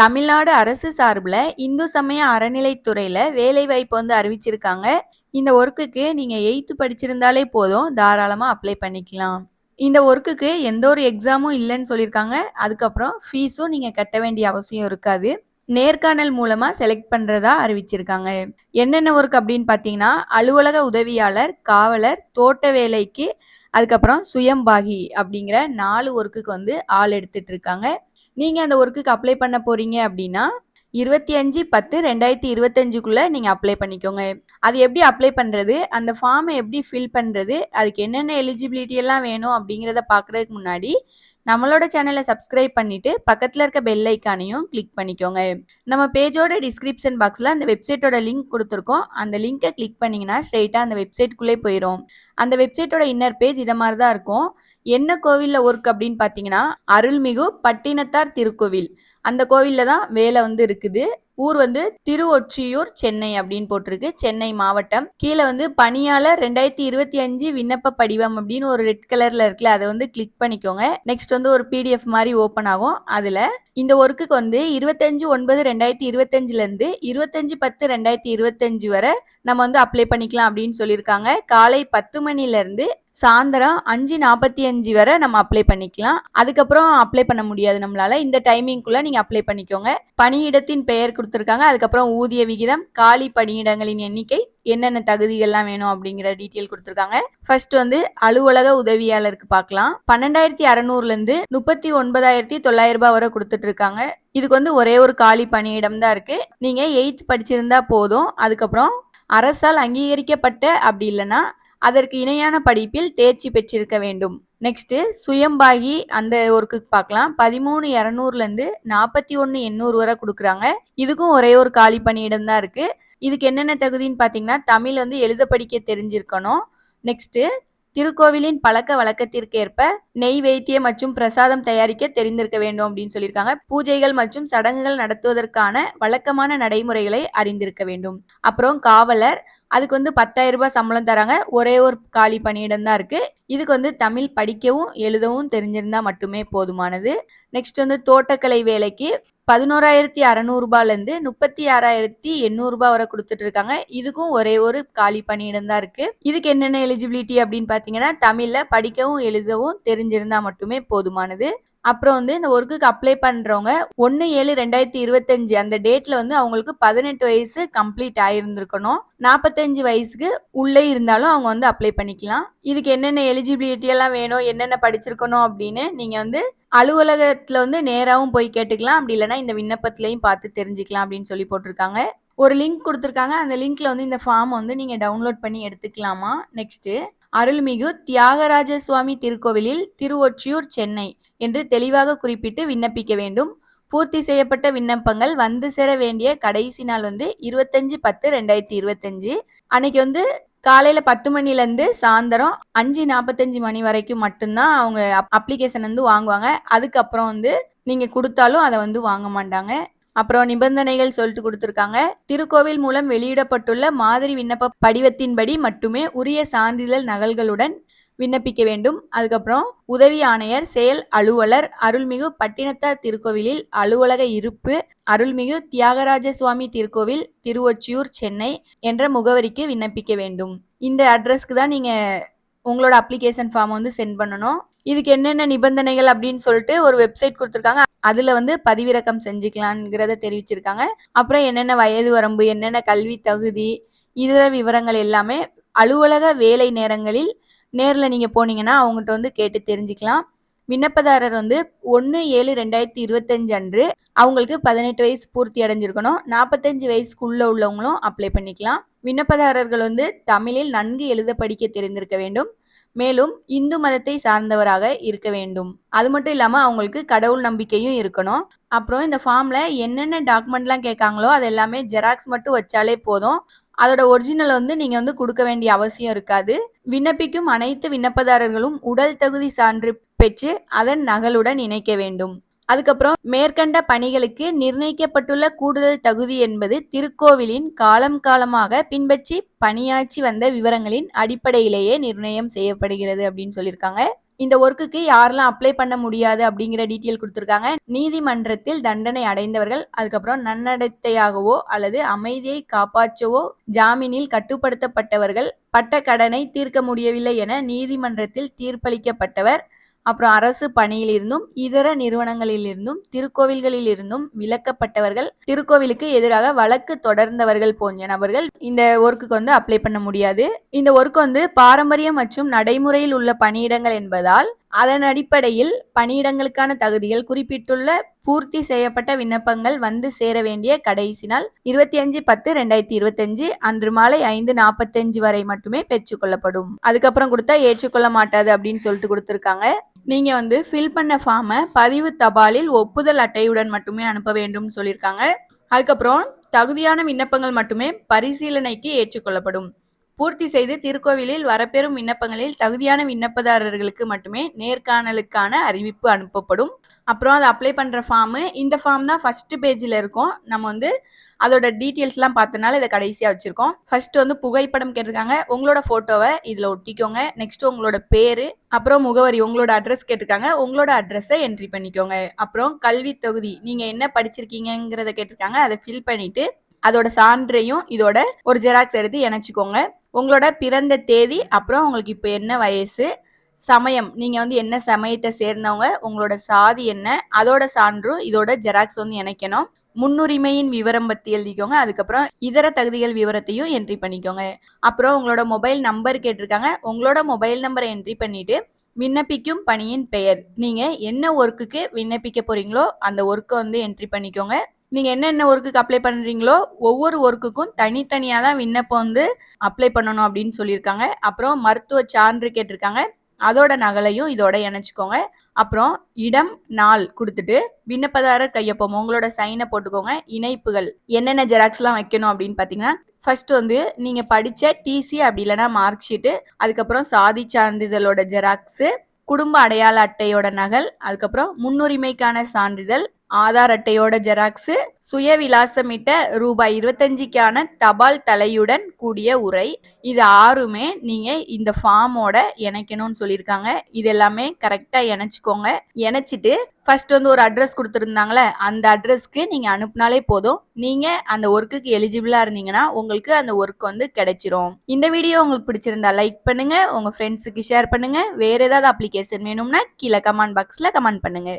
தமிழ்நாடு அரசு சார்பில் இந்து சமய அறநிலைத்துறையில் வேலைவாய்ப்பு வந்து அறிவிச்சிருக்காங்க. இந்த ஒர்க்குக்கு நீங்கள் எயித்து படிச்சிருந்தாலே போதும். தாராளமாக அப்ளை பண்ணிக்கலாம். இந்த ஒர்க்குக்கு எந்த ஒரு எக்ஸாமும் இல்லைன்னு சொல்லியிருக்காங்க. அதுக்கப்புறம் ஃபீஸும் நீங்கள் கட்ட வேண்டிய அவசியம் இருக்காது. நேர்காணல் மூலமாக செலக்ட் பண்ணுறதா அறிவிச்சிருக்காங்க. என்னென்ன ஒர்க் அப்படின்னு பார்த்தீங்கன்னா அலுவலக உதவியாளர் காவலர் தோட்ட வேலைக்கு அதுக்கப்புறம் சுயம்பாகி அப்படிங்கிற நாலு ஒர்க்குக்கு வந்து ஆள் எடுத்துட்டு இருக்காங்க. நீங்கள் அந்த ஒர்க்குக்கு அப்ளை பண்ண போகிறீங்க அப்படின்னா இருபத்தி அஞ்சு பத்து ரெண்டாயிரத்தி இருபத்தஞ்சுக்குள்ளே நீங்கள் அப்ளை பண்ணிக்கோங்க. அது எப்படி அப்ளை பண்ணுறது அந்த ஃபார்மை எப்படி ஃபில் பண்ணுறது அதுக்கு என்னென்ன எலிஜிபிலிட்டி எல்லாம் வேணும் அப்படிங்கிறத பார்க்குறதுக்கு முன்னாடி நம்மளோட சேனலை சப்ஸ்கிரைப் பண்ணிட்டு பக்கத்தில் இருக்க பெல் ஐக்கானையும் கிளிக் பண்ணிக்கோங்க. நம்ம பேஜோட டிஸ்கிரிப்ஷன் பாக்ஸில் அந்த வெப்சைட்டோட லிங்க் கொடுத்துருக்கோம். அந்த லிங்கை கிளிக் பண்ணிங்கன்னா ஸ்ட்ரெயிட்டாக அந்த வெப்சைட்குள்ளே போயிடும் அந்த வெப்சைட்டோட இன்னர் பேஜ் இதை மாதிரி தான் இருக்கும். என்ன கோவிலில் ஒர்க் அப்படின்னு பார்த்தீங்கன்னா அருள்மிகு பட்டினத்தார் திருக்கோவில். அந்த கோவிலில் தான் வேலை வந்து இருக்குது. ஊர் வந்து திருவொற்றியூர் சென்னை அப்படின்னு போட்டிருக்கு. சென்னை மாவட்டம். கீழே வந்து பணியாளர் ரெண்டாயிரத்தி இருபத்தி அஞ்சு விண்ணப்ப படிவம் அப்படின்னு ஒரு ரெட் கலர்ல இருக்குல்ல அதை வந்து கிளிக் பண்ணிக்கோங்க. நெக்ஸ்ட் வந்து ஒரு பிடிஎஃப் மாதிரி ஓப்பன் ஆகும். அதுல இந்த ஒர்க்குக்கு வந்து இருபத்தஞ்சு ஒன்பது ரெண்டாயிரத்தி இருபத்தஞ்சுல இருந்து இருபத்தஞ்சு பத்து ரெண்டாயிரத்தி இருபத்தஞ்சு வரை நம்ம வந்து அப்ளை பண்ணிக்கலாம் அப்படின்னு சொல்லியிருக்காங்க. காலை பத்து மணில இருந்து சாயந்தரம் அஞ்சு நாற்பத்தி அஞ்சு வரை நம்ம அப்ளை பண்ணிக்கலாம். அதுக்கப்புறம் அப்ளை பண்ண முடியாது நம்மளால. இந்த டைமிங்குள்ள நீங்க அப்ளை பண்ணிக்கோங்க. பணியிடத்தின் பெயர் கொடுத்துருக்காங்க. அதுக்கப்புறம் ஊதிய விகிதம் காலி பணியிடங்களின் எண்ணிக்கை என்னென்ன தகுதிகள்லாம் வேணும் அப்படிங்கிற டீட்டெயில் கொடுத்துருக்காங்க. ஃபர்ஸ்ட் வந்து அலுவலக உதவியாளருக்கு பார்க்கலாம். பன்னெண்டாயிரத்தி அறநூறுல இருந்து முப்பத்தி ஒன்பதாயிரத்தி தொள்ளாயிரம் ரூபாய் வரை கொடுத்துட்டு இருக்காங்க இதுக்கு வந்து ஒரே ஒரு காலி பணியிடம் தான் இருக்கு. நீங்க எயித் படிச்சிருந்தா போதும். அதுக்கப்புறம் அரசால் அங்கீகரிக்கப்பட்ட அப்படி இல்லைன்னா அதற்கு இணையான படிப்பில் தேர்ச்சி பெற்றிருக்க வேண்டும். நெக்ஸ்ட் சுயம்பாகி அந்த ஒர்க்கு பார்க்கலாம். பதிமூணு இரநூறுலேருந்து நாற்பத்தி ஒன்று எண்ணூறு வரை கொடுக்குறாங்க. இதுக்கும் ஒரே ஒரு காலி பணியிடம் தான் இருக்கு. இதுக்கு என்னென்ன தகுதின்னு பார்த்தீங்கன்னா தமிழ் வந்து எழுத படிக்க தெரிஞ்சிருக்கணும். நெக்ஸ்ட்டு திருக்கோவிலின் பழக்க வழக்கத்திற்கேற்ப நெய் வைத்தியம் மற்றும் பிரசாதம் தயாரிக்க தெரிந்திருக்க வேண்டும் அப்படின்னு சொல்லியிருக்காங்க. பூஜைகள் மற்றும் சடங்குகள் நடத்துவதற்கான வழக்கமான நடைமுறைகளை அறிந்திருக்க வேண்டும். அப்புறம் காவலர் அதுக்கு வந்து பத்தாயிரம் ரூபாய் சம்பளம் தராங்க. ஒரே ஒரு காலி பணியிடம் தான் இருக்கு. இதுக்கு வந்து தமிழ் படிக்கவும் எழுதவும் தெரிஞ்சிருந்தா மட்டுமே போதுமானது. நெக்ஸ்ட் வந்து தோட்டக்கலை வேலைக்கு பதினோராயிரத்தி அறநூறுபாலேருந்து முப்பத்தி ஆறாயிரத்தி எண்ணூறுபா வரை கொடுத்துட்டு இருக்காங்க. இதுக்கும் ஒரே ஒரு காலி பணியிடம் தான் இருக்கு. இதுக்கு என்னென்ன எலிஜிபிலிட்டி அப்படின்னு பார்த்தீங்கன்னா தமிழில் படிக்கவும் எழுதவும் தெரிஞ்சிருந்தா மட்டுமே போதுமானது. அப்புறம் வந்து இந்த ஒர்க்குக்கு அப்ளை பண்ணுறவங்க ஒன்று ஏழு ரெண்டாயிரத்தி இருபத்தஞ்சு அந்த டேட்டில் வந்து அவங்களுக்கு பதினெட்டு வயசு கம்ப்ளீட் ஆகிருந்துருக்கணும் நாற்பத்தஞ்சு வயசுக்கு உள்ளே இருந்தாலும் அவங்க வந்து அப்ளை பண்ணிக்கலாம். இதுக்கு என்னென்ன எலிஜிபிலிட்டி எல்லாம் வேணும் என்னென்ன படிச்சிருக்கணும் அப்படின்னு நீங்கள் வந்து அலுவலகத்தில் வந்து நேராகவும் போய் கேட்டுக்கலாம். அப்படி இல்லைன்னா இந்த விண்ணப்பத்திலையும் பார்த்து தெரிஞ்சுக்கலாம் அப்படின்னு சொல்லி போட்டிருக்காங்க. ஒரு லிங்க் கொடுத்துருக்காங்க. அந்த லிங்க்ல வந்து இந்த ஃபார்ம் வந்து நீங்கள் டவுன்லோட் பண்ணி எடுத்துக்கலாமா? நெக்ஸ்ட்டு அருள்மிகு தியாகராஜ சுவாமி திருக்கோவிலில் திருவொற்றியூர் சென்னை என்று தெளிவாக குறிப்பிட்டு விண்ணப்பிக்க வேண்டும். பூர்த்தி செய்யப்பட்ட விண்ணப்பங்கள் வந்து சேர வேண்டிய கடைசி நாள் வந்து இருபத்தஞ்சு பத்து ரெண்டாயிரத்தி இருபத்தஞ்சு. அன்னைக்கு வந்து காலையில் பத்து மணிலேருந்து சாயந்தரம் அஞ்சு நாற்பத்தஞ்சு மணி வரைக்கும் மட்டும்தான் அவங்க அப்ளிகேஷன் வந்து வாங்குவாங்க. அதுக்கப்புறம் வந்து நீங்கள் கொடுத்தாலும் அதை வந்து வாங்க மாட்டாங்க. அப்புறம் நிபந்தனைகள் சொல்லிட்டு கொடுத்துருக்காங்க. திருக்கோவில் மூலம் வெளியிடப்பட்டுள்ள மாதிரி விண்ணப்ப படிவத்தின்படி மட்டுமே உரிய சான்றிதழ் நகல்களுடன் விண்ணப்பிக்க வேண்டும். அதுக்கப்புறம் உதவி ஆணையர் செயல் அலுவலர் அருள்மிகு பட்டினத்தார் திருக்கோவிலில் அலுவலக இருப்பு அருள்மிகு தியாகராஜ சுவாமி திருக்கோவில் திருவொச்சியூர் சென்னை என்ற முகவரிக்கு விண்ணப்பிக்க வேண்டும். இந்த அட்ரஸ்க்கு தான் நீங்கள் உங்களோட அப்ளிகேஷன் ஃபார்ம் வந்து சென்ட் பண்ணணும். இதுக்கு என்னென்ன நிபந்தனைகள் அப்படின்னு சொல்லிட்டு ஒரு வெப்சைட் கொடுத்துருக்காங்க. அதில் வந்து பதிவிறக்கம் செஞ்சுக்கலாங்கிறத தெரிவிச்சிருக்காங்க. அப்புறம் என்னென்ன வயது வரம்பு என்னென்ன கல்வி தகுதி இதர விவரங்கள் எல்லாமே அலுவலக வேலை நேரங்களில் நேரில் நீங்கள் போனீங்கன்னா அவங்ககிட்ட வந்து கேட்டு தெரிஞ்சுக்கலாம். விண்ணப்பதாரர் வந்து ஒன்று ஏழு ரெண்டாயிரத்தி இருபத்தஞ்சு அன்று அவங்களுக்கு பதினெட்டு வயசு பூர்த்தி அடைஞ்சிருக்கணும். நாற்பத்தஞ்சு வயசுக்குள்ளே உள்ளவங்களும் அப்ளை பண்ணிக்கலாம். விண்ணப்பதாரர்கள் வந்து தமிழில் நன்கு எழுத படிக்க தெரிந்திருக்க வேண்டும். மேலும் இந்து மதத்தை சார்ந்தவராக இருக்க வேண்டும். அது மட்டும் இல்லாமல் அவங்களுக்கு கடவுள் நம்பிக்கையும் இருக்கணும். அப்புறம் இந்த ஃபார்மில் என்னென்ன டாக்குமெண்ட்லாம் கேட்காங்களோ அது எல்லாமே ஜெராக்ஸ் மட்டும் வச்சாலே போதும். அதோட ஒரிஜினல் வந்து நீங்க வந்து கொடுக்க வேண்டிய அவசியம் இருக்காது. விண்ணப்பிக்கும் அனைத்து விண்ணப்பதாரர்களும் உடல் தகுதி சான்று பெற்று அதன் நகலுடன் இணைக்க வேண்டும். அதுக்கப்புறம் மேற்கண்ட பணிகளுக்கு நிர்ணயிக்கப்பட்டுள்ள கூடுதல் தகுதி என்பது திருக்கோவிலின் காலம் காலமாக பின்பற்றி பணியாற்றி வந்த விவரங்களின் அடிப்படையிலேயே நிர்ணயம் செய்யப்படுகிறது அப்படின்னு சொல்லியிருக்காங்க. இந்த ஒர்க்குக்கு யாரெல்லாம் அப்ளை பண்ண முடியாது அப்படிங்கிற டீட்டெயில் கொடுத்துருக்காங்க. நீதிமன்றத்தில் தண்டனை அடைந்தவர்கள் அதுக்கப்புறம் நன்னடத்தையாகவோ அல்லது அமைதியை காப்பாற்றவோ ஜாமீனில் கட்டுப்படுத்தப்பட்டவர்கள் பட்ட கடனை தீர்க்க முடியவில்லை என நீதிமன்றத்தில் தீர்ப்பளிக்கப்பட்டவர் அப்புறம் அரசு பணியிலிருந்தும் இதர நிறுவனங்களிலிருந்தும் திருக்கோவில்களிலிருந்தும் விலக்கப்பட்டவர்கள் திருக்கோவிலுக்கு எதிராக வழக்கு தொடர்ந்தவர்கள் போன்ற நபர்கள் இந்த ஒர்க்குக்கு வந்து அப்ளை பண்ண முடியாது. இந்த ஒர்க் வந்து பாரம்பரிய மற்றும் நடைமுறையில் உள்ள பணியிடங்கள் என்பதால் அதன் அடிப்படையில் பணியிடங்களுக்கான தகுதிகள் குறிப்பிட்டுள்ள பூர்த்தி செய்யப்பட்ட விண்ணப்பங்கள் வந்து சேர வேண்டிய கடைசி நாள் இருபத்தி அஞ்சு பத்து ரெண்டாயிரத்தி இருபத்தஞ்சு அன்று மாலை ஐந்து நாற்பத்தஞ்சு வரை மட்டுமே பெற்றுக்கொள்ளப்படும் அதுக்கப்புறம் கொடுத்தா ஏற்றுக்கொள்ள மாட்டாது அப்படின்னு சொல்லிட்டு கொடுத்துருக்காங்க. நீங்க வந்து ஃபில் பண்ண ஃபார்மை பதிவு தபாலில் ஒப்புதல் அட்டையுடன் மட்டுமே அனுப்ப வேண்டும் சொல்லியிருக்காங்க. அதுக்கப்புறம் தகுதியான விண்ணப்பங்கள் மட்டுமே பரிசீலனைக்கு ஏற்றுக்கொள்ளப்படும். பூர்த்தி செய்து திருக்கோவிலில் வரப்பெறும் விண்ணப்பங்களில் தகுதியான விண்ணப்பதாரர்களுக்கு மட்டுமே நேர்காணலுக்கான அறிவிப்பு அனுப்பப்படும். அப்புறம் அதை அப்ளை பண்ணுற ஃபார்மு இந்த ஃபார்ம் தான் ஃபஸ்ட்டு பேஜில் இருக்கும். நம்ம வந்து அதோட டீட்டெயில்ஸ்லாம் பார்த்தனால இதை கடைசியாக வச்சுருக்கோம். ஃபர்ஸ்ட் வந்து புகைப்படம் கேட்டிருக்காங்க. உங்களோட ஃபோட்டோவை இதில் ஒட்டிக்கோங்க. நெக்ஸ்ட் உங்களோட பேர் அப்புறம் முகவரி உங்களோட அட்ரஸ் கேட்டிருக்காங்க. உங்களோட அட்ரஸை என்ட்ரி பண்ணிக்கோங்க. அப்புறம் கல்வி தொகுதி நீங்கள் என்ன படிச்சிருக்கீங்கிறத கேட்டிருக்காங்க. அதை ஃபில் பண்ணிவிட்டு அதோட சான்றையும் இதோட ஒரு ஜெராக்ஸ் எடுத்து இணைச்சிக்கோங்க. உங்களோட பிறந்த தேதி அப்புறம் உங்களுக்கு இப்போ என்ன வயசு சமயம் நீங்கள் வந்து என்ன சமயத்தை சேர்ந்தவங்க உங்களோட சாதி என்ன அதோட சான்றும் இதோட ஜெராக்ஸ் வந்து இணைக்கணும். முன்னுரிமையின் விவரம் பற்றி எழுதிக்கோங்க அதுக்கப்புறம் இதர தகுதிகள் விவரத்தையும் என்ட்ரி பண்ணிக்கோங்க. அப்புறம் உங்களோட மொபைல் நம்பர் கேட்டிருக்காங்க உங்களோட மொபைல் நம்பரை என்ட்ரி பண்ணிட்டு விண்ணப்பிக்கும் பணியின் பெயர். நீங்கள் என்ன ஒர்க்குக்கு விண்ணப்பிக்க போறீங்களோ அந்த ஒர்க்கை வந்து என்ட்ரி பண்ணிக்கோங்க. நீங்கள் என்னென்ன ஒர்க்குக்கு அப்ளை பண்ணுறீங்களோ ஒவ்வொரு ஒர்க்குக்கும் தனித்தனியாக தான் விண்ணப்பம் வந்து அப்ளை பண்ணணும் அப்படின்னு சொல்லியிருக்காங்க. அப்புறம் மருத்துவ சான்று கேட்டிருக்காங்க. அதோட நகலையும் இதோட இணைச்சிக்கோங்க. அப்புறம் இடம் நாள் கொடுத்துட்டு விண்ணப்பதாரர் கையொப்பம் உங்களோட சைனை போட்டுக்கோங்க. இணைப்புகள் என்னென்ன ஜெராக்ஸ்லாம் வைக்கணும் அப்படின்னு பார்த்தீங்கன்னா ஃபர்ஸ்ட் வந்து நீங்கள் படித்த டிசி அப்படி இல்லைன்னா மார்க் ஷீட்டு அதுக்கப்புறம் சாதி சான்றிதழோட ஜெராக்ஸு குடும்ப அடையாள அட்டையோட நகல் அதுக்கப்புறம் முன்னுரிமைக்கான சான்றிதழ் ஆதார் அட்டையோட ஜெராக்ஸு சுய விலாசமிட்ட ரூபாய் இருபத்தஞ்சிக்கான தபால் தலையுடன் கூடிய உரை. இது ஆறுமே நீங்கள் இந்த ஃபார்மோட இணைக்கணும்னு சொல்லியிருக்காங்க. இது எல்லாமே கரெக்டாக இணைச்சிக்கோங்க. இணைச்சிட்டு ஃபர்ஸ்ட் வந்து ஒரு அட்ரஸ் கொடுத்துருந்தாங்களே அந்த அட்ரஸ்க்கு நீங்கள் அனுப்புனாலே போதும். நீங்கள் அந்த ஒர்க்குக்கு எலிஜிபிளாக இருந்தீங்கன்னா உங்களுக்கு அந்த ஒர்க் வந்து கிடைச்சிரும். இந்த வீடியோ உங்களுக்கு பிடிச்சிருந்தா லைக் பண்ணுங்க. உங்கள் ஃப்ரெண்ட்ஸுக்கு ஷேர் பண்ணுங்க. வேறு ஏதாவது அப்ளிகேஷன் வேணும்னா கீழே கமெண்ட் பாக்ஸில் கமெண்ட் பண்ணுங்க.